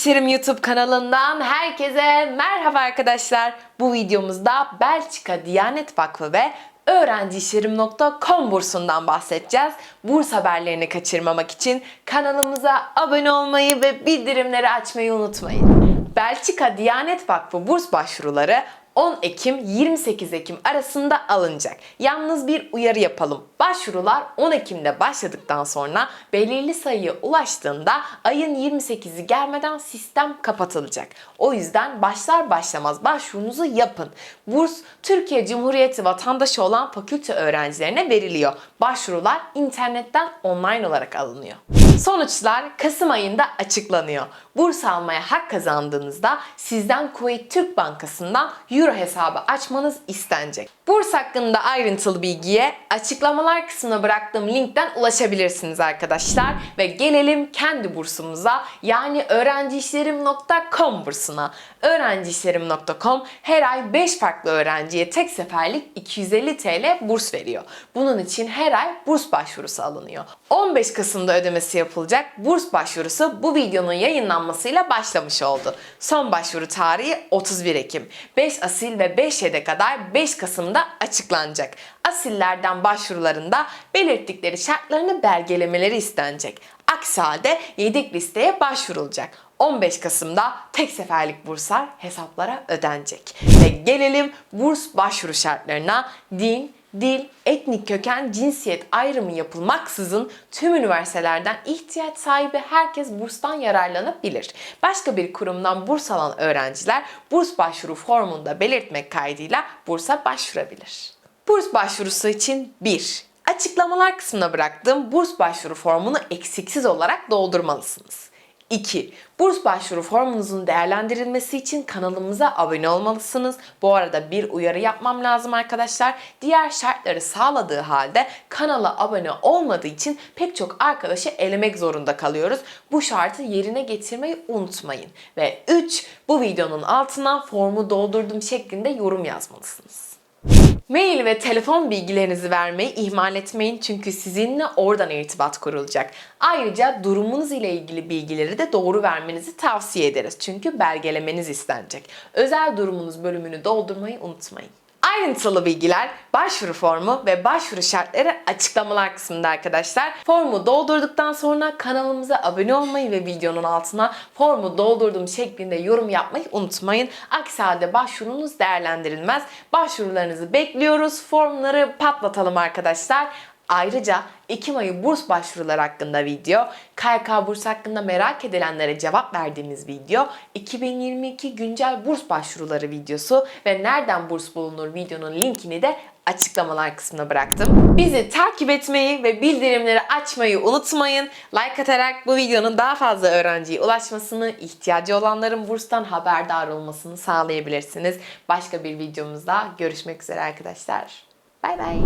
İşlerim YouTube kanalından herkese merhaba arkadaşlar. Bu videomuzda Belçika Diyanet Vakfı ve öğrenciişlerim.com bursundan bahsedeceğiz. Burs haberlerini kaçırmamak için kanalımıza abone olmayı ve bildirimleri açmayı unutmayın. Belçika Diyanet Vakfı burs başvuruları 10 Ekim 28 Ekim arasında alınacak. Yalnız bir uyarı yapalım. Başvurular 10 Ekim'de başladıktan sonra belirli sayıya ulaştığında ayın 28'i gelmeden sistem kapatılacak. O yüzden başlar başlamaz başvurunuzu yapın. Burs Türkiye Cumhuriyeti vatandaşı olan fakülte öğrencilerine veriliyor. Başvurular internetten online olarak alınıyor. Sonuçlar Kasım ayında açıklanıyor. Burs almaya hak kazandığınızda sizden Kuveyt Türk Bankası'ndan Euro hesabı açmanız istenecek. Burs hakkında ayrıntılı bilgiye açıklamalar kısmına bıraktığım linkten ulaşabilirsiniz arkadaşlar. Ve gelelim kendi bursumuza yani öğrenciişlerim.com bursuna. Öğrenciişlerim.com her ay 5 farklı öğrenciye tek seferlik 250 TL burs veriyor. Bunun için her ay burs başvurusu alınıyor. 15 Kasım'da ödemesi yapılacak burs başvurusu bu videonun yayınlanmasıyla başlamış oldu. Son başvuru tarihi 31 Ekim. 5 asil ve 5 yedek kadar 5 Kasım'da açıklanacak. Asillerden başvurularında belirttikleri şartlarını belgelemeleri istenecek. Aksi halde yedek listeye başvurulacak. 15 Kasım'da tek seferlik burslar hesaplara ödenecek. Ve gelelim burs başvuru şartlarına. Din, dil, etnik köken, cinsiyet ayrımı yapılmaksızın tüm üniversitelerden ihtiyaç sahibi herkes burstan yararlanabilir. Başka bir kurumdan burs alan öğrenciler burs başvuru formunda belirtmek kaydıyla bursa başvurabilir. Burs başvurusu için 1. Açıklamalar kısmına bıraktığım burs başvuru formunu eksiksiz olarak doldurmalısınız. 2. Burs başvuru formunuzun değerlendirilmesi için kanalımıza abone olmalısınız. Bu arada bir uyarı yapmam lazım arkadaşlar. Diğer şartları sağladığı halde kanala abone olmadığı için pek çok arkadaşı elemek zorunda kalıyoruz. Bu şartı yerine getirmeyi unutmayın. Ve 3. Bu videonun altına formu doldurdum şeklinde yorum yazmalısınız. Mail ve telefon bilgilerinizi vermeyi ihmal etmeyin çünkü sizinle oradan irtibat kurulacak. Ayrıca durumunuz ile ilgili bilgileri de doğru vermenizi tavsiye ederiz çünkü belgelemeniz istenecek. Özel durumunuz bölümünü doldurmayı unutmayın. Ayrıntılı bilgiler, başvuru formu ve başvuru şartları açıklamalar kısmında arkadaşlar. Formu doldurduktan sonra kanalımıza abone olmayı ve videonun altına formu doldurdum şeklinde yorum yapmayı unutmayın. Aksi halde başvurunuz değerlendirilmez. Başvurularınızı bekliyoruz. Formları patlatalım arkadaşlar. Ayrıca Ekim ayı burs başvuruları hakkında video, KYK burs hakkında merak edilenlere cevap verdiğimiz video, 2022 güncel burs başvuruları videosu ve nereden burs bulunur videonun linkini de açıklamalar kısmına bıraktım. Bizi takip etmeyi ve bildirimleri açmayı unutmayın. Like atarak bu videonun daha fazla öğrenciye ulaşmasını, ihtiyacı olanların burstan haberdar olmasını sağlayabilirsiniz. Başka bir videomuzda görüşmek üzere arkadaşlar. 拜拜。